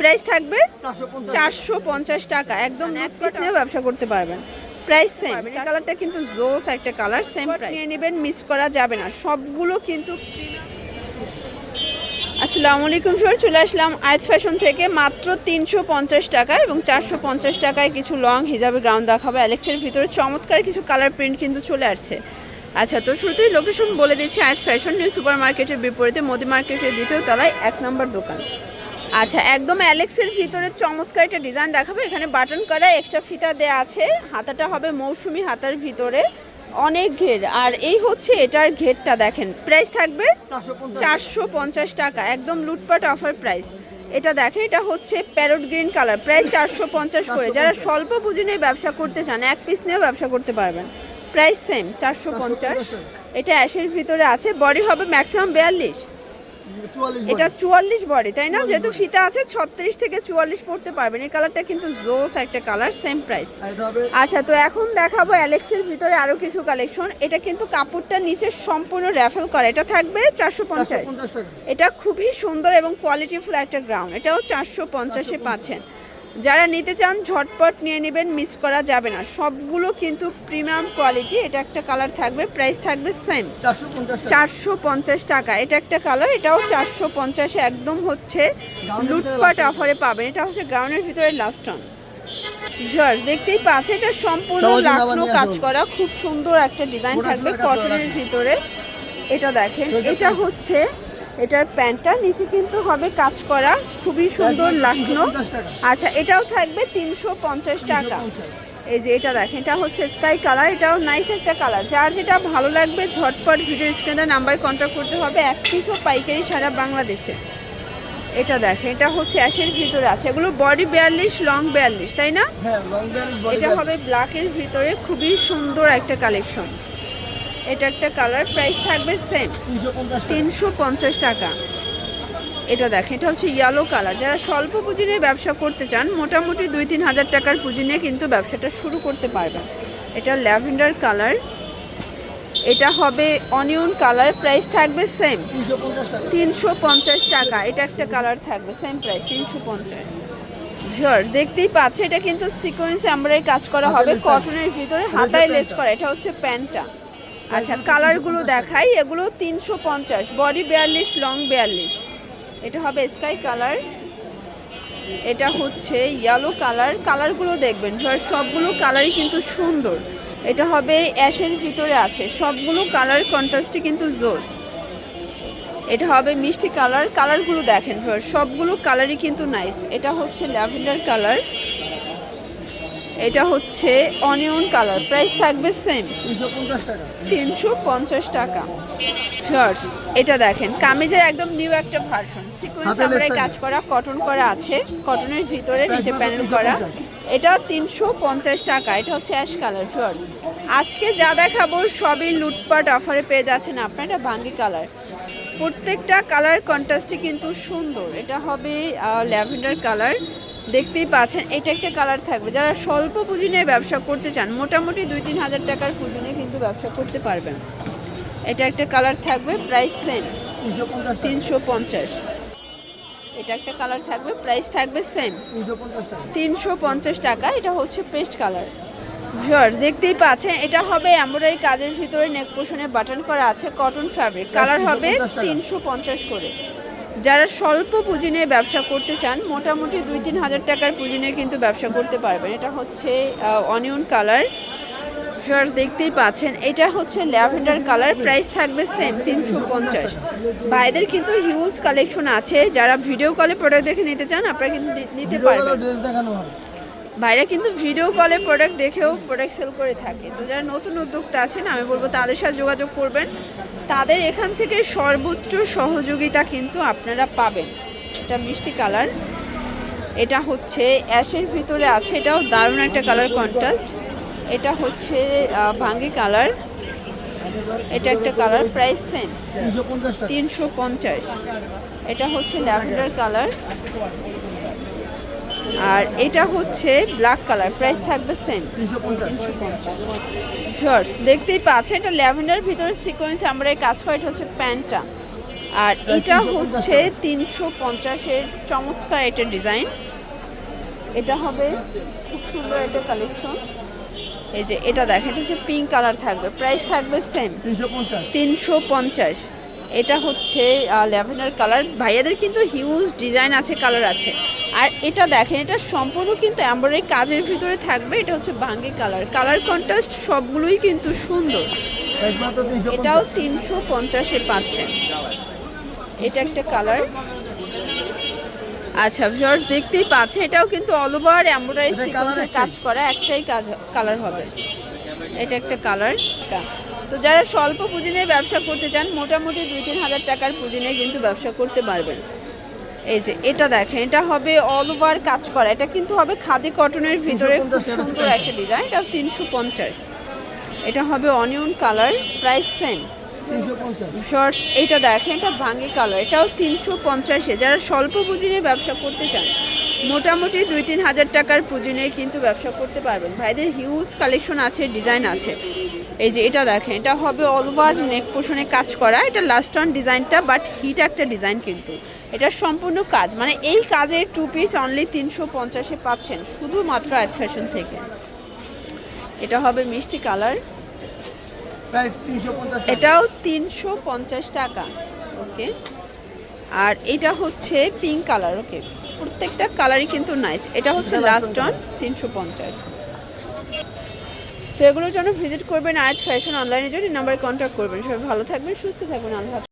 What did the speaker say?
Price থাকবে চারশো পঞ্চাশ। টাকা। একদম এক পিস নিয়ে ব্যবসা করতে পারবেন। প্রাইস সেম কালারটা কিন্তু জোস একটা কালার সেম প্রাইস নিয়ে নেবেন মিস করা যাবে না। সবগুলো কিন্তু আসসালামু আলাইকুম স্যার চলে আসলাম আয়ত ফ্যাশন থেকে। মাত্র তিনশো পঞ্চাশ টাকা এবং চারশো পঞ্চাশ টাকায় কিছু লং হিজাবে গ্রাউন্ড দেখাবো। অ্যালেক্সের ভিতরে চমৎকার কিছু কালার প্রিন্ট কিন্তু চলে আসছে। আচ্ছা তো শুরুতেই লোকেশন বলে দিচ্ছি আয়াত ফ্যাশন নিউ সুপার মার্কেটের বিপরীতে মোদি মার্কেটের দ্বিতীয় তলায় এক নম্বর দোকান। আচ্ছা একদম অ্যালেক্সের ভিতরে চমৎকার একটা ডিজাইন দেখাবো। এখানে বাটন করা এক্সট্রা ফিতা দেওয়া আছে। হাতাটা হবে মৌসুমি হাতার ভিতরে। অনেক ঘের। আর এই হচ্ছে এটার ঘেরটা দেখেন। প্রাইস থাকবে চারশো পঞ্চাশ। টাকা। একদম লুটপাট অফার প্রাইস এটা দেখেন এটা হচ্ছে প্যারট গ্রিন কালার প্রায় চারশো পঞ্চাশ করে। যারা স্বল্প পুঁজি নিয়ে ব্যবসা করতে চান এক পিস নিয়েও ব্যবসা করতে পারবেন। প্রাইস সেম চারশো পঞ্চাশ। এটা অ্যাশের ভিতরে আছে। বডি হবে ম্যাক্সিমাম বিয়াল্লিশ। এটা চুয়াল্লিশ বডি তাই না? যেহেতু ফিতা আছে ছত্রিশ থেকে চুয়াল্লিশ পড়তে পারবেন। এই কালারটা কিন্তু জোস একটা কালার সেম প্রাইস আচ্ছা তো এখন দেখাবো অ্যালেক্সের ভিতরে আরও কিছু কালেকশন এটা কিন্তু কাপড়টা নিচে সম্পূর্ণ র্যাফেল করা। এটা থাকবে চারশো পঞ্চাশ। এটা খুবই সুন্দর এবং কোয়ালিটিফুল একটা গ্রাউন্ড এটাও চারশো পঞ্চাশে। পাচ্ছেন। যারা নিতে চান ঝটপট নিয়ে নেবেন মিস করা যাবে না। সবগুলো কিন্তু প্রিমিয়াম কোয়ালিটি এটা একটা কালার থাকবে প্রাইস থাকবে সেম চারশো পঞ্চাশ টাকা। এটা একটা কালার এটাও চারশো পঞ্চাশে একদম হচ্ছে লুটপাট অফারে পাবেন। এটা হচ্ছে গাউনের ভিতরে লাস্ট অন জর্জ দেখতেই পাচ্ছে এটা সম্পূর্ণ লাখনো কাজ করা খুব সুন্দর একটা ডিজাইন থাকবে কটনের ভিতরে। এটা দেখেন এটা হচ্ছে এটার প্যান্টটা নিচে কিন্তু হবে কাজ করা খুবই সুন্দর লাখনো আচ্ছা এটাও থাকবে তিনশো পঞ্চাশ টাকা। এই যে এটা দেখেন এটা হচ্ছে স্কাই কালার এটাও নাইস একটা কালার যার যেটা ভালো লাগবে ঝটপট ভিডিও স্ক্রিনে নাম্বারে কন্ট্যাক্ট করতে হবে। এক পিসও পাইকারি সারা বাংলাদেশে। এটা দেখেন এটা হচ্ছে অ্যাশের ভিতরে আছে। এগুলো বডি বিয়াল্লিশ লং বিয়াল্লিশ তাই না? হ্যাঁ এটা হবে ব্ল্যাকের ভিতরে। খুবই সুন্দর একটা কালেকশন এটা একটা কালার প্রাইস থাকবে সেম তিনশো পঞ্চাশ টাকা। এটা দেখেন এটা হচ্ছে ইয়েলো কালার যারা স্বল্প পুঁজি নিয়ে ব্যবসা করতে চান মোটামুটি দুই তিন হাজার টাকার পুঁজি নিয়ে কিন্তু ব্যবসাটা শুরু করতে পারবেন। এটা ল্যাভেন্ডার কালার এটা হবে অনিয়ন কালার প্রাইস থাকবে সেম তিনশো পঞ্চাশ টাকা। এটা একটা কালার থাকবে সেম প্রাইস তিনশো পঞ্চাশ। ভিউয়ার্স দেখতেই পাচ্ছে এটা কিন্তু সিকোয়েন্স এমব্রয়ডারি কাজ করা হবে কটনের ভিতরে হাতায় লেস করা। এটা হচ্ছে প্যান্টটা। আচ্ছা কালারগুলো দেখাই। এগুলো তিনশো পঞ্চাশ বডি বিয়াল্লিশ লং বিয়াল্লিশ। এটা হবে স্কাই কালার এটা হচ্ছে ইয়েলো কালার কালারগুলো দেখবেন সবগুলো কালারই কিন্তু সুন্দর। এটা হবে অ্যাশের ভিতরে আছে। সবগুলো কালার কন্ট্রাস্টই কিন্তু জোস। এটা হবে মিষ্টি কালার কালারগুলো দেখেন সবগুলো কালারই কিন্তু নাইস এটা হচ্ছে ল্যাভেন্ডার কালার এটা হচ্ছে অনিয়ন কালার প্রাইস থাকবে সেম তিনশো পঞ্চাশ টাকা। শর্টস এটা দেখেন কামিজের একদম নিউ একটা ভার্সন সিকোয়েন্স আমরা কাজ করা কটন করা আছে। কটনের ভিতরে নিচে প্যানেল করা। এটা তিনশো পঞ্চাশ টাকা এটা হচ্ছে অ্যাশ কালার শর্টস আজকে যা দেখাবো সবই লুটপাট অফারে পেয়ে যাচ্ছেন আপনার এটা ভাঙ্গি কালার প্রত্যেকটা কালার কন্ট্রাস্টই কিন্তু সুন্দর। এটা হবে ল্যাভেন্ডার কালার দেখতেই পাচ্ছেন এটা একটা কালার থাকবে। যারা স্বল্প পুঁজি নিয়ে ব্যবসা করতে চান মোটামুটি দুই তিন হাজার টাকার পুঁজি নিয়ে কিন্তু ব্যবসা করতে পারবেন। এটা একটা কালার থাকবে প্রাইস সেম তিনশো পঞ্চাশ। এটা একটা কালার থাকবে প্রাইস থাকবে সেম তিনশো পঞ্চাশ টাকা তিনশো পঞ্চাশ টাকা এটা হচ্ছে পেস্ট কালার ভিউয়ার্স দেখতেই পাচ্ছেন এটা হবে এমব্রয়ডারি কাজের ভিতরে নেক পোষণে বাটন করা আছে কটন ফ্যাব্রিক কালার হবে তিনশো পঞ্চাশ করে। যারা স্বল্প পুঁজি নিয়ে ব্যবসা করতে চান মোটামুটি দুই তিন হাজার টাকার পুঁজি নিয়ে কিন্তু ব্যবসা করতে পারবেন। এটা হচ্ছে অনিয়ন কালার ভিউয়ার্স দেখতেই পাচ্ছেন এটা হচ্ছে ল্যাভেন্ডার কালার প্রাইস থাকবে সেম তিনশো পঞ্চাশ। ভাইদের কিন্তু হিউজ কালেকশন আছে। যারা ভিডিও কলে প্রোডাক্ট দেখে নিতে চান আপনারা কিন্তু নিতে পারবেন। ভাইরা কিন্তু ভিডিও কলে প্রোডাক্ট দেখেও প্রোডাক্ট সেল করে থাকে। তো যারা নতুন উদ্যোক্তা আছেন, আমি বলব তাদের সাথে যোগাযোগ করবেন। তাদের এখান থেকে সর্বোচ্চ সহযোগিতা কিন্তু আপনারা পাবেন। এটা মিষ্টি কালার। এটা হচ্ছে অ্যাশের ভিতরে আছে, এটাও দারুণ একটা কালার কন্ট্রাস্ট এটা হচ্ছে ভাঙ্গি কালার। এটা একটা কালার প্রাইস সেম তিনশো পঞ্চাশ। এটা হচ্ছে ল্যাভেন্ডার কালার আর এটা হচ্ছে ব্ল্যাক কালার প্রাইস থাকবে সেম শর্টস দেখতেই পাচ্ছেন এটা ল্যাভেন্ডার ভিতরে সিকোয়েন্স আমরা এই কাজ করা এটা হচ্ছে প্যান্টটা। আর এটা হচ্ছে তিনশো পঞ্চাশের চমৎকার এটা ডিজাইন এটা হবে খুব সুন্দর একটা কালেকশন এই যে এটা দেখেন এটা হচ্ছে পিঙ্ক কালার থাকবে প্রাইস থাকবে সেম তিনশো পঞ্চাশ। এটা হচ্ছে ল্যাভেন্ডার কালার। ভাইয়াদের কিন্তু হিউজ ডিজাইন আছে কালার আছে। আর এটা দেখেন, এটা সম্পূর্ণ কিন্তু এমব্রয়ডারি কাজের ভিতরে থাকবে। এটা হচ্ছে ভাঙ্গি কালার কালার কন্ট্রাস্ট সবগুলোই কিন্তু সুন্দর। এটাও তিনশো পঞ্চাশে পাচ্ছেন। এটা একটা কালার আচ্ছা ভিউয়ার্স দেখতেই পাচ্ছে এটাও কিন্তু অল ওভার এমব্রয়ডারি কাজ করা। একটাই কাজ কালার হবে। এটা একটা কালার তো যারা স্বল্প পুঁজি নিয়ে ব্যবসা করতে চান মোটামুটি দুই তিন হাজার টাকার পুঁজি নিয়ে কিন্তু ব্যবসা করতে পারবেন। এই যে এটা দেখেন এটা হবে অল ওভার কাজ করা। এটা কিন্তু হবে খাদি কটনের ভিতরে খুব সুন্দর একটা ডিজাইন এটা তিনশো পঞ্চাশ। এটা হবে onion colour price same shorts এটা দেখেন এটা ভাঙ্গি কালার এটাও তিনশো পঞ্চাশে। যারা স্বল্প পুঁজি নিয়ে ব্যবসা করতে চান মোটামুটি দুই তিন হাজার টাকার পুঁজি নিয়ে কিন্তু ব্যবসা করতে পারবেন। ভাইদের হিউজ কালেকশন আছে ডিজাইন আছে। এই যে এটা দেখেন এটা হবে অল ওভার নেক পোষণে কাজ করা। এটা লাস্ট অন ডিজাইনটা বাট হিট একটা ডিজাইন কিন্তু। এটা সম্পূর্ণ কাজ। মানে এই কাজের টু পিস অনলি তিনশো পঞ্চাশে পাচ্ছেন শুধুমাত্র আয় ফ্যাশন থেকে। এটা হবে মিষ্টি কালার এটাও তিনশো পঞ্চাশ টাকা। ওকে আর এটা হচ্ছে পিঙ্ক কালার ওকে প্রত্যেকটা কালারই কিন্তু নাইস এটা হচ্ছে লাস্ট ওয়ান অন তিনশো পঞ্চাশ। তো এগুলোর জন্য ভিজিট করবেন আয়াত ফ্যাশন অনলাইনে যদি নাম্বারে কন্ট্যাক্ট করবেন। সবাই ভালো থাকবেন সুস্থ থাকবেন আল্লাহ।